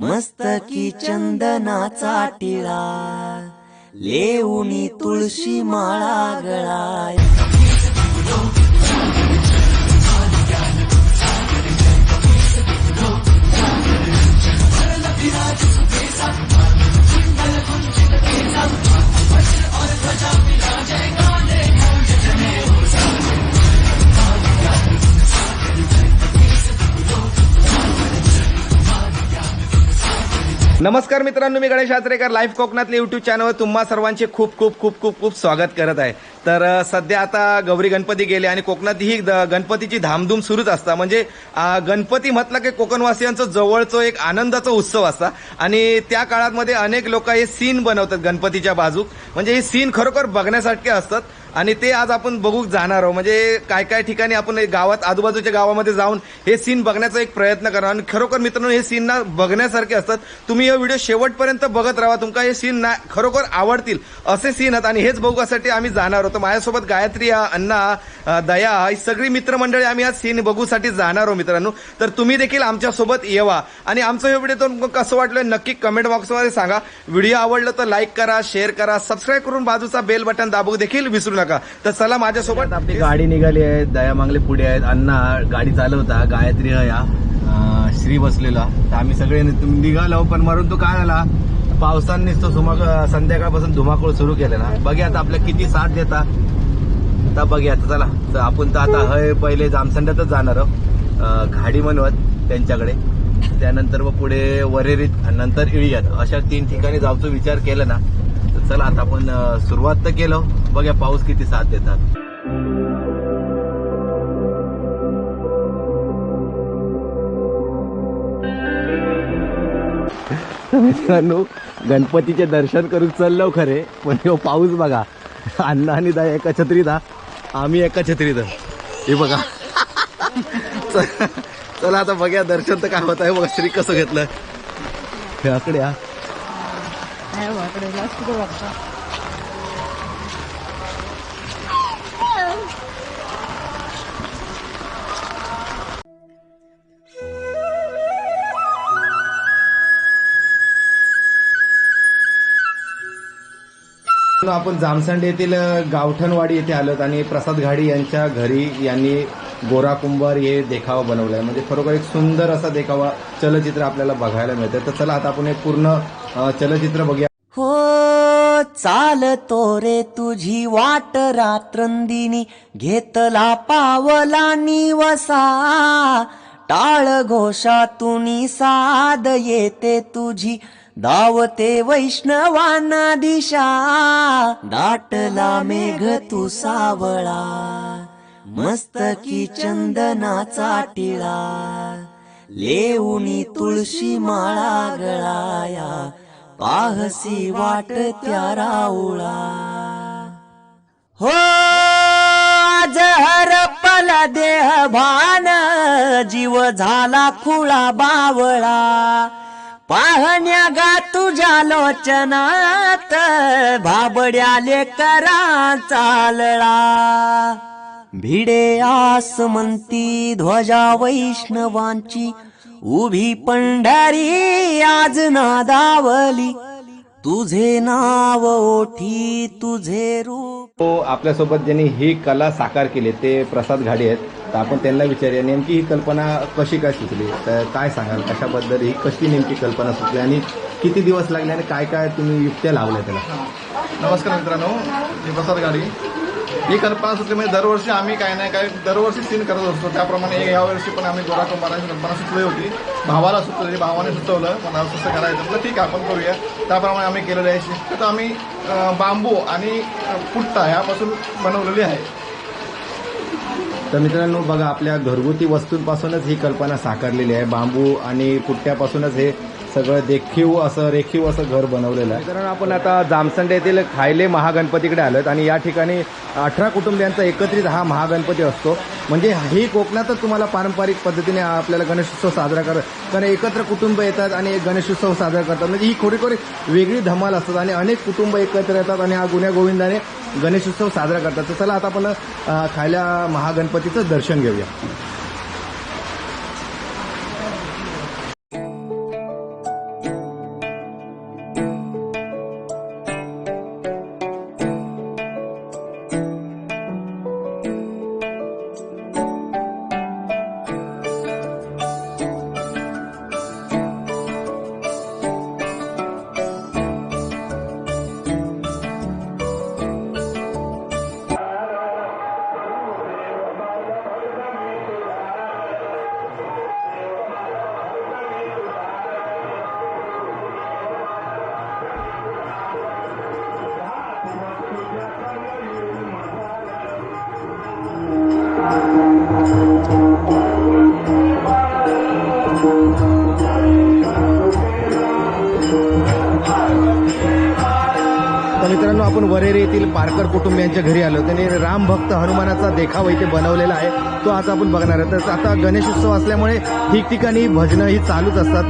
मस्तकी चंदनाचा टिळा लेऊनी तुळशी माळा गळाय. नमस्कार मित्रांनो मी गणेश आचरेकर लाईव्ह कोकणातले युट्यूब चॅनलवर तुम्हा सर्वांचे खूप खूप खूप खूप खूप स्वागत करत आहे. तर सध्या आता गौरी गणपती गेले आणि कोकणात ही द- गणपतीची धामधूम सुरूच असता. म्हणजे गणपती म्हटलं की कोकणवासियांचं जवळचं एक आनंदाचा उत्सव असता. आणि त्या काळामध्ये अनेक लोक हे सीन बनवतात गणपतीच्या बाजूक. म्हणजे हे सीन खरोखर बघण्यासारखे असतात. आणि ते आज आपण बघू जाणार आहोत. म्हणजे काय काय ठिकाणी आपण गावात आजूबाजूच्या गावामध्ये जाऊन हे सीन बघण्याचा एक प्रयत्न करा आणि खरोखर मित्रांनो हे सीन ना बघण्यासारखे असतात. तुम्ही हे व्हिडिओ शेवटपर्यंत बघत राहा. तुमका हे सीन ना खरोखर आवडतील असे सीन आहेत. आणि हेच बघूसाठी आम्ही जाणार होतो माझ्यासोबत गायत्री हा, अण्णा दया ही सगळी मित्रमंडळी आम्ही आज सीन बघूसाठी जाणार आहोत मित्रांनो. तर तुम्ही देखील आमच्यासोबत येवा. आणि आमचं हे व्हिडिओ कसं वाटलं नक्की कमेंट बॉक्समध्ये सांगा. व्हिडिओ आवडलं तर लाईक करा शेअर करा सबस्क्राईब करून बाजूचा बेल बटन दाबू देखील विसरू नका. तर चला माझ्यासोबत. आपली गाडी निघाली आहे दया मांगले पुढे आहेत. अण्णा गाडी चालवता गायत्री या श्री बसलेला. तर आम्ही सगळे निघालो पण मरून तो काय झाला? पावसाने तो सुमाक संध्याकाळपासून धुमाकूळ सुरू केलं ना. बघूया आता आपल्या किती साथ देता. आता बघूया आता चला. तर आपण तर आता हय पहिले जामसंड्यातच जाणार आहोत. घाडी म्हणवत त्यांच्याकडे. त्यानंतर मग पुढे वरेरीत आणि नंतर इळियात. अशा तीन ठिकाणी जाऊचा विचार केला ना. तर चला आता आपण सुरुवात तर केलं. बघूया पाऊस किती साथ देतात. मित्रांनो गणपतीचे दर्शन करून चाललो खरे पण ह्यो पाऊस बघा. अण्णा आणि दा एका छत्रीत हा. आम्ही एका छत्रीत. हे बघा. चला- चला आता बघा दर्शन तर काय होत आहे. बघा श्री कसं घेतलं. हे आकडे मित्र आपण जामसंड येथील गावठणवाडी येथे आलोत आणि प्रसाद घाडी यांच्या घरी यांनी गोरा कुंभार हे देखावा बनवलाय. म्हणजे खरोखर एक सुंदर असा देखावा चलचित्र आपल्याला बघायला मिळतं तर चला आता आपण एक पूर्ण चलचित्र बघूया. हो चालतो रे तुझी वाट रात्रंदिनी. घेतला पावला निवसा. टाळ घोषातून साद येते तुझी. धावते वैष्णवांना दिशा दाटला मेघ तू सावळा मस्तकी चंदनाचा टिळा लेऊनी तुळशी माळा गळाया पाहसी वाट त्या राऊळा. हो आज हरपल देह भान जीव झाला खुळा बावळा. पाहण्या गा तुझ्या लोचनात भाबड्याले करा चालळा भिडे आसमंती ध्वजा वैष्णवांची उभी पंढरी आज नादावली. तुझे नाव ओठी तुझे रूप तो आपल्यासोबत ज्यांनी ही कला साकार केली ते प्रसाद घाडी आहेत. तर आपण त्यांना विचारूया नेमकी ही कल्पना कशी काय सुचली? तर काय सांगाल? कशाबद्दल ही कशी नेमकी कल्पना सुचली? आणि किती दिवस लागले आणि काय काय तुम्ही युक्त्या लावल्या त्याला? नमस्कार मित्रांनो मी प्रसाद गाडी ही कल्पना सुचली म्हणजे दरवर्षी आम्ही काय नाही काय दरवर्षी सीन करत असतो. त्याप्रमाणे यावर्षी पण आम्ही गोरा कुंभाराची कल्पना सुचली होती. भावाला सुचवली भावाने सुचवलं मला असं करायचं म्हटलं ठीक आहे आपण करूया. त्याप्रमाणे आम्ही केलेलं आहे. तर आम्ही बांबू आणि पुट्टा ह्यापासून बनवलेली आहे. तर मित्रांनो बघा आपल्या घरगुती वस्तूंपासूनच ही कल्पना साकारलेली आहे. बांबू आणि पुट्ट्यापासूनच हे सगळं देखीव असं रेखीव असं घर बनवलेलं आहे. कारण आपण आता जामसंड येथील खायले महागणपतीकडे आलोत आणि या ठिकाणी अठरा कुटुंबियांचा एकत्रित हा महागणपती असतो. म्हणजे ही कोकणातच तुम्हाला पारंपरिक पद्धतीने आपल्याला गणेशोत्सव साजरा करत कारण एकत्र कुटुंब येतात आणि एक गणेशोत्सव साजरा करतात. म्हणजे ही खरोखर वेगळी धमाल असतात आणि अनेक कुटुंब एकत्र येतात आणि हा गुन्ह्या गोविंदाने गणेशोत्सव साजरा करतात. तर चला आता आपण खायल्या खायला महागणपतीचं दर्शन घेऊया. आपण वरेरे येथील पारकर कुटुंबियांच्या घरी आलो. त्यांनी राम भक्त हनुमानाचा देखावा इथे बनवलेला आहे. तो आज आपण बघणार आहे. तर आता गणेश उत्सव असल्यामुळे ठिकठिकाणी भजनं ही चालूच असतात.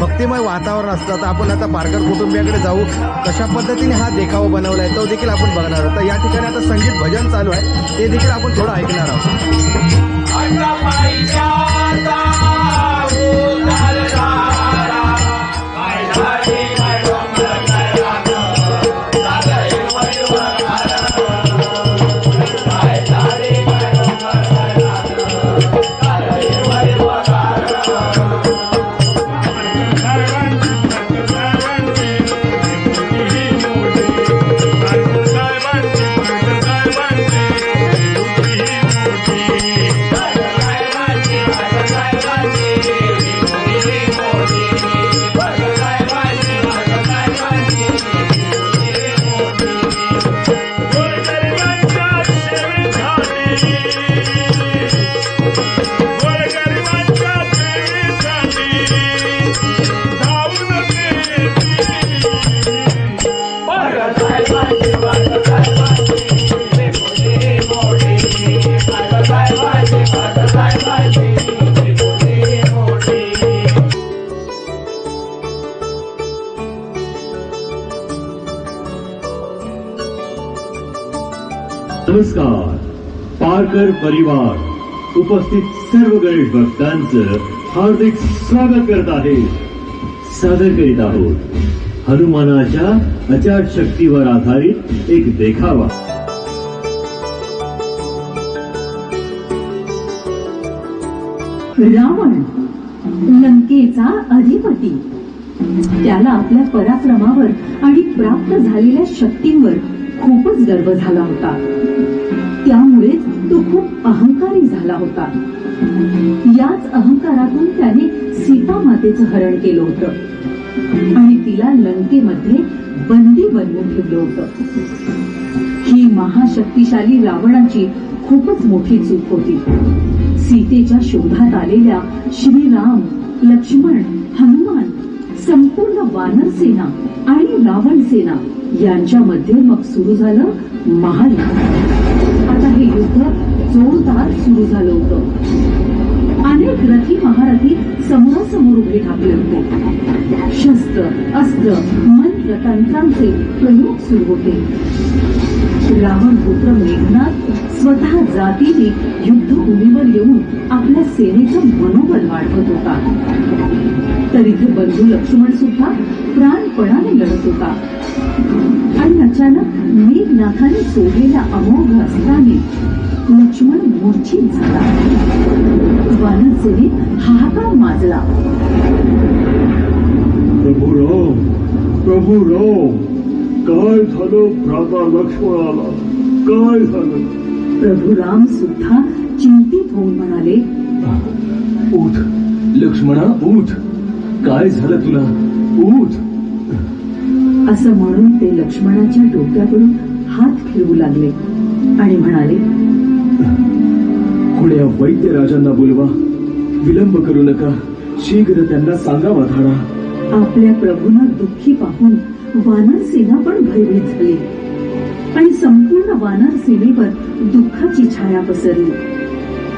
भक्तिमय वातावरण असतं. तर आपण आता पारकर कुटुंबियाकडे जाऊ. कशा पद्धतीने हा देखावा बनवला आहे तो देखील आपण बघणार आहोत. तर या ठिकाणी आता संगीत भजन चालू आहे. ते देखील आपण थोडं ऐकणार आहोत. नमस्कार. पारकर परिवार उपस्थित सर्व गणेश भक्तांचं हार्दिक स्वागत करत आहे. सादर करीत आहोत. हनुमानाच्या अचाट शक्तीवर आधारित एक देखावा. रावण लंकेचा अधिपती. त्याला आपल्या पराक्रमावर आणि प्राप्त झालेल्या शक्तींवर खूपच गर्व झाला होता. त्यामुळेच तो खूप अहंकारी झाला होता. याच अहंकारातून त्याने सीता मातेचं हरण केलं होतं. आणि तिला लंकेमध्ये बंदी बनवून ठेवलं होतं. ही महाशक्तिशाली रावणाची खूपच मोठी चूक होती. सीतेच्या शोधात आलेल्या श्रीराम लक्ष्मण हनुमान संपूर्ण वानर सेना आणि रावण सेना यांच्यामध्ये मग सुरू झालं महायुद्ध. युद्ध जोरदार सुरू झालं होतं. अनेक रथी महारथी समोरासमोर उभे ठाकले होते. शस्त्र अस्त्र मंत्र तंत्रांचे प्रयोग सुरू होते. रावण पुत्र मेघनाथ स्वतः जातीने युद्धभूमीवर येऊन आपल्या सेनेचं मनोबल वाढवत होता. तर इथे बंधू लक्ष्मण सुद्धा प्राणपणाने लढत होता. आणि अचानक मेघनाथाने सोडलेल्या अमोघ अस्त्राने लक्ष्मण मूर्छित झाला. वानरसेने हाहाकार माजला. प्रभू राम प्रभू राम काय झालं प्राता लक्ष्मणाला? काय झालं? प्रभू राम सुद्धा चिंतित होऊन म्हणाले उठ लक्ष्मणा उठ काय झालं तुला? उठ असं म्हणून ते लक्ष्मणाच्या डोक्याकडून हात फिरवू लागले आणि म्हणाले कुण्या वैद्य राजांना बोलवा. विलंब करू नका. शीघ्र त्यांना सांगावा धाडा. आपल्या प्रभूंना दुःखी पाहून वानर सेना पण भयभीत झाली. आणि संपूर्ण वानर सेनेवर दुःखाची छाया पसरली.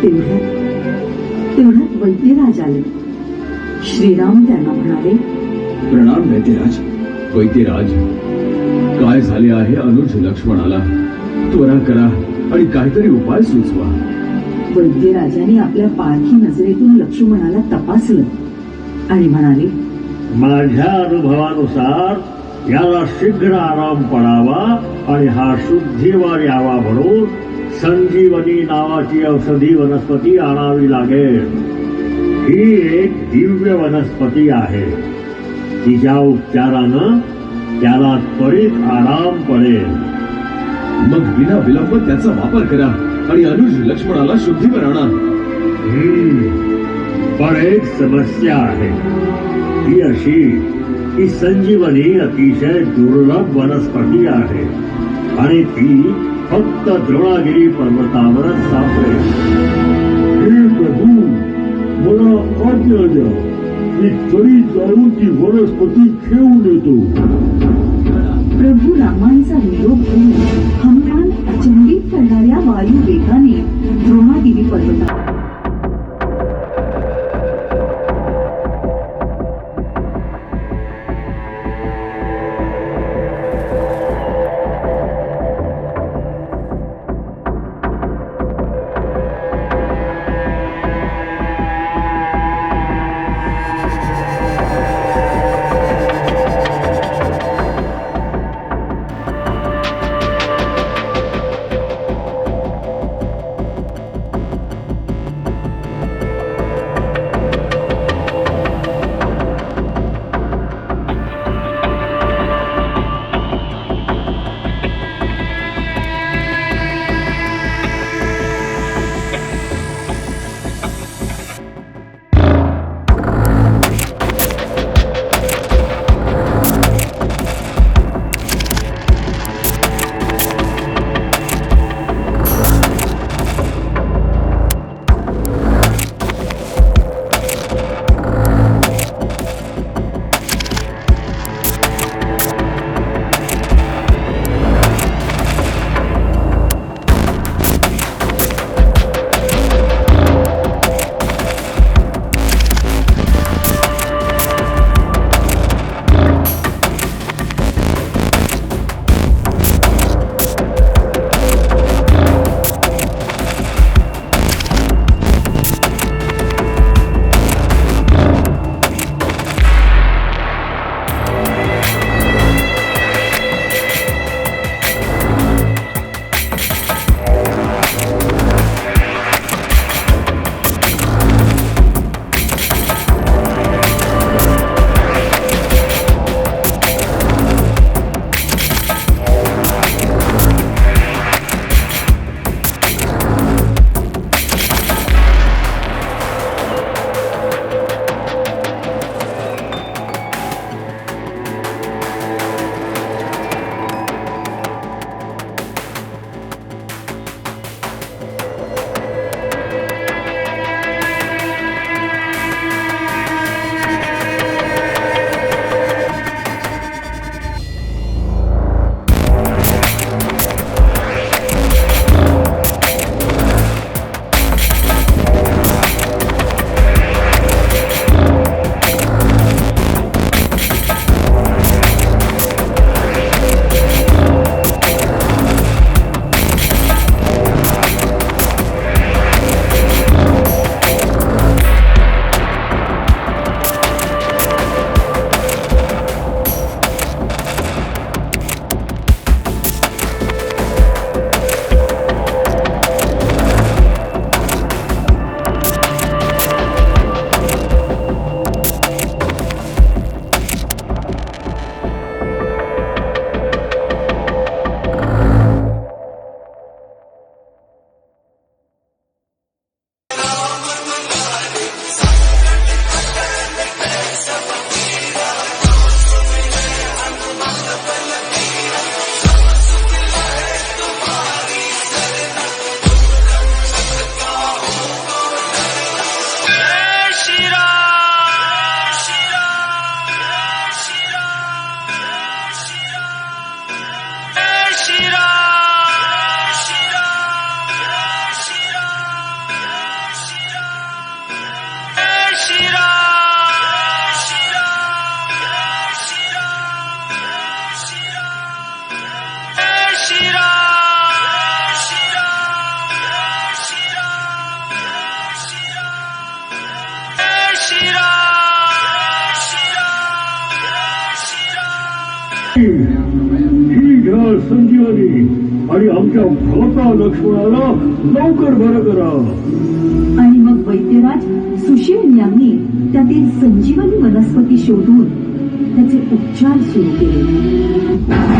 तेवढ्यात तेवढ्यात वैद्यराज आले. श्रीराम त्यांना म्हणाले प्रणाम वैद्यराज. वैद्यराज काय झाले आहे अनुज लक्ष्मणाला? त्वरा करा आणि काहीतरी उपाय सुचवा. वैद्यराजाने आपल्या पारखी नजरेतून लक्ष्मणाला तपासलं आणि म्हणाले माझ्या अनुभवानुसार याला शीघ्र आराम पडावा आणि हा शुद्धीवर यावा म्हणून संजीवनी नावाची औषधी वनस्पती आणावी लागेल. ही एक दिव्य वनस्पती आहे. तिच्या उपचारानं त्याला त्वरित आराम पडेल. मग विना विलंब त्याचा वापर करा आणि अनुज लक्ष्मणाला शुद्धीवर आणा पण एक समस्या आहे. ती अशी की संजीवनी अतिशय दुर्लभ वनस्पती आहे. आणि ती फक्त द्रोणागिरी पर्वतावरच सापडे हे प्रभू मला आज्ञा द्या मी तरी जाऊन ती वनस्पती घेऊन येतो. प्रभू रामांचा निरोप घेऊन हनुमान अचंबित करणाऱ्या वायू वेगाने द्रोणागिरी पर्वता तुमच्या आमच्या लक्ष्मणाला लवकर बरं करा. आणि मग वैद्यराज सुशील यांनी त्यातील संजीवनी वनस्पती शोधून त्याचे उपचार सुरू केले.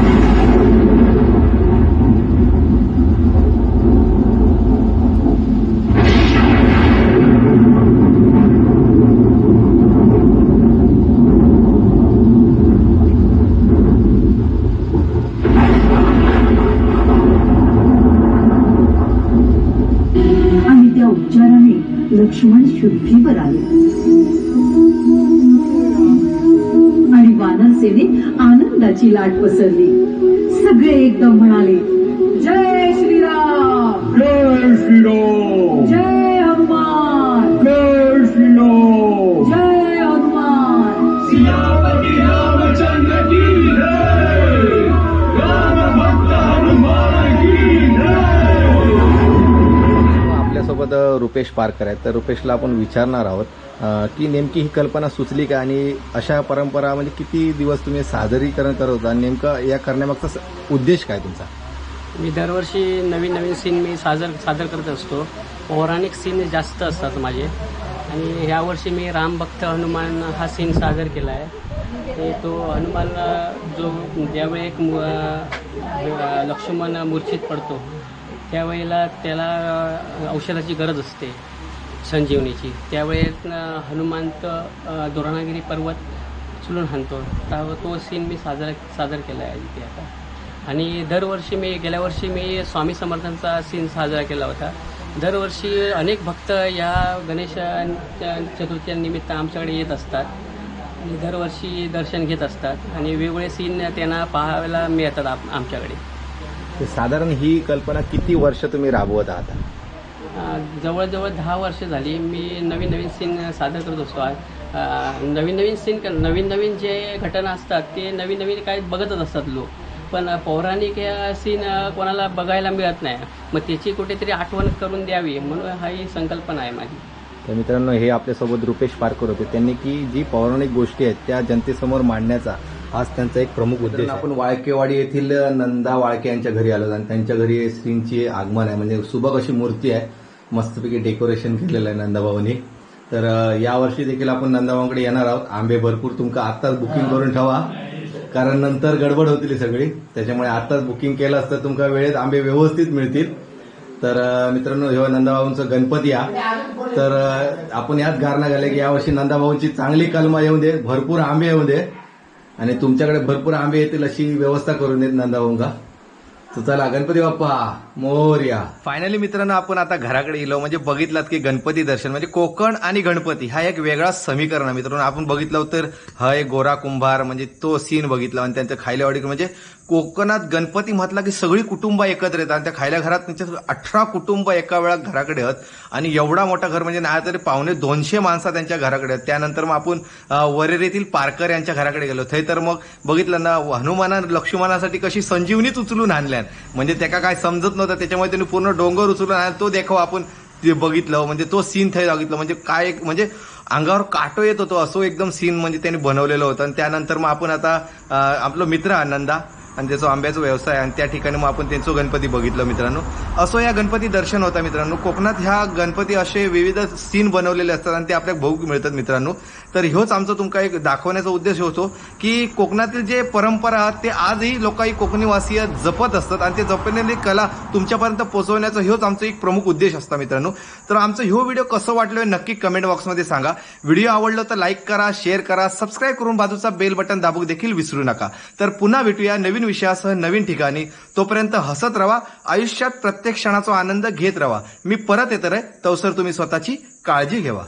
लाट पसरली. सगळे एकदम म्हणाले जय श्रीराम. जय श्रीराम. आपल्यासोबत रुपेश पारकर आहेत. तर रुपेशला आपण विचारणार आहोत की नेमकी ही कल्पना सुचली का? आणि अशा परंपरा म्हणजे किती दिवस तुम्ही सादरीकरण करत होता? नेमकं या करण्यामागचा उद्देश काय तुमचा? मी दरवर्षी नवीन नवीन सीन मी सादर सादर करत असतो. पौराणिक सीन जास्त असतात माझे. आणि यावर्षी मी रामभक्त हनुमान हा सीन सादर केला आहे. ते तो हनुमान जो ज्यावेळी एक लक्ष्मण मूर्छित पडतो त्यावेळेला त्याला औषधाची गरज असते संजीवनीची. त्यावेळेस हनुमंत दोरणागिरी पर्वत चुलून हाणतो. तर तो सीन मी साजरा सादर केला आहे इथे आता. आणि दरवर्षी मी गेल्या वर्षी मी स्वामी समर्थांचा सीन साजरा केला होता. दरवर्षी अनेक भक्त या गणेश चतुर्थी निमित्त आमच्याकडे येत असतात. आणि दरवर्षी दर्शन घेत असतात. आणि वेगवेगळे सीन त्यांना पाहायला मिळतात आप- आमच्याकडे. साधारण ही कल्पना किती वर्ष तुम्ही राबवत आहात? जवळजवळ दहा वर्ष झाली. मी नवीन नवीन सीन सादर करत असतो. नवीन नवीन सीन नवीन नवीन जे घटना असतात ते नवीन नवीन काय बघतच असतात लोक. पण पौराणिक सीन कोणाला बघायला मिळत नाही. मग त्याची कुठेतरी आठवण करून द्यावी म्हणून हा ही संकल्पना आहे माझी. तर मित्रांनो हे आपल्यासोबत रुपेश पारकर होते. त्यांनी की जी पौराणिक गोष्टी आहेत त्या जनतेसमोर मांडण्याचा आज त्यांचा एक प्रमुख उद्देश आपण वाळकेवाडी येथील नंदा वाळके यांच्या घरी आलो आणि त्यांच्या घरी श्रींची आगमन आहे. म्हणजे सुबक अशी मूर्ती आहे. मस्तपैकी डेकोरेशन केलेलं आहे नंदाभाऊनी तर यावर्षी देखील आपण नंदाभाऊकडे येणार आहोत. आंबे भरपूर तुमका आत्ताच बुकिंग करून ठेवा. कारण नंतर गडबड होतील सगळी. त्याच्यामुळे आत्ताच बुकिंग केलं असतं तुमका वेळेत आंबे व्यवस्थित मिळतील. तर मित्रांनो हे नंदाभाऊंचं गणपती हा तर आपण याच गारणा घाले की यावर्षी नंदाभाऊंची चांगली कलमा येऊ दे भरपूर आंबे येऊ दे. आणि तुमच्याकडे भरपूर आंबे येतील अशी व्यवस्था करून देत नंदाभाऊंका तर चला गणपती बाप्पा मोर्या. फायनली मित्रांनो आपण आता घराकडे येलो म्हणजे बघितलात की गणपती दर्शन म्हणजे कोकण आणि गणपती हा एक वेगळा समीकरण आहे. मित्रांनो आपण बघितलं तर हा एक गोरा कुंभार म्हणजे तो सीन बघितला आणि त्यांच्या खायल्यावाडी म्हणजे कोकणात गणपती म्हटला की सगळी कुटुंब एकत्र येतात. आणि त्या खायल्या घरात त्यांच्या अठरा कुटुंब एका वेळा घराकडे आहेत. आणि एवढा मोठा घर म्हणजे नाही तरी पावणे दोनशे माणसं त्यांच्या घराकडे आहेत. त्यानंतर मग आपण वरेरेतील वरेरीतील पारकर यांच्या घराकडे गेलो. थंय तर मग बघितलं ना हनुमाना लक्ष्मणासाठी कशी संजीवनीच उचलून आणल्यान म्हणजे त्याका काय समजत नव्हतं. त्याच्यामुळे त्यांनी पूर्ण डोंगर उचलून आणला. तो देखावा आपण ते बघितलं. म्हणजे तो सीन थंय बघितलं. म्हणजे काय एक म्हणजे अंगावर काटो येत होतो. असो एकदम सीन म्हणजे त्यांनी बनवलेलं होतं. आणि त्यानंतर मग आपण आता आपलं मित्र आनंदा आणि त्याचा आंब्याचा व्यवसाय आणि त्या ठिकाणी मग आपण त्यांचं गणपती बघितलं मित्रांनो. असो या गणपती दर्शन होता मित्रांनो. कोकणात ह्या गणपती असे विविध सीन बनवलेले असतात आणि ते आपल्याला बघू मिळतात मित्रांनो. तर ह्योच आमचा तुमका एक दाखवण्याचा उद्देश होतो की कोकणातील जे परंपरा आहात ते आजही लोकांही कोकणीवासीय जपत असतात आणि ते जपलेली कला तुमच्यापर्यंत पोहोचवण्याचा ह्योच आमचा एक प्रमुख उद्देश असता मित्रांनो. तर आमचं ह्यो व्हिडिओ कसं वाटलं नक्की कमेंट बॉक्समध्ये सांगा. व्हिडिओ आवडलं तर लाईक करा शेअर करा सबस्क्राईब करून बाजूचा बेल बटन दाबूक देखील विसरू नका. तर पुन्हा भेटूया नवीन विषयासह नवीन ठिकाणी. तोपर्यंत हसत राहा आयुष्यात प्रत्येक क्षणाचा आनंद घेत राहा मी परत येत रे. तवसर तुम्ही स्वतःची काळजी घ्यावा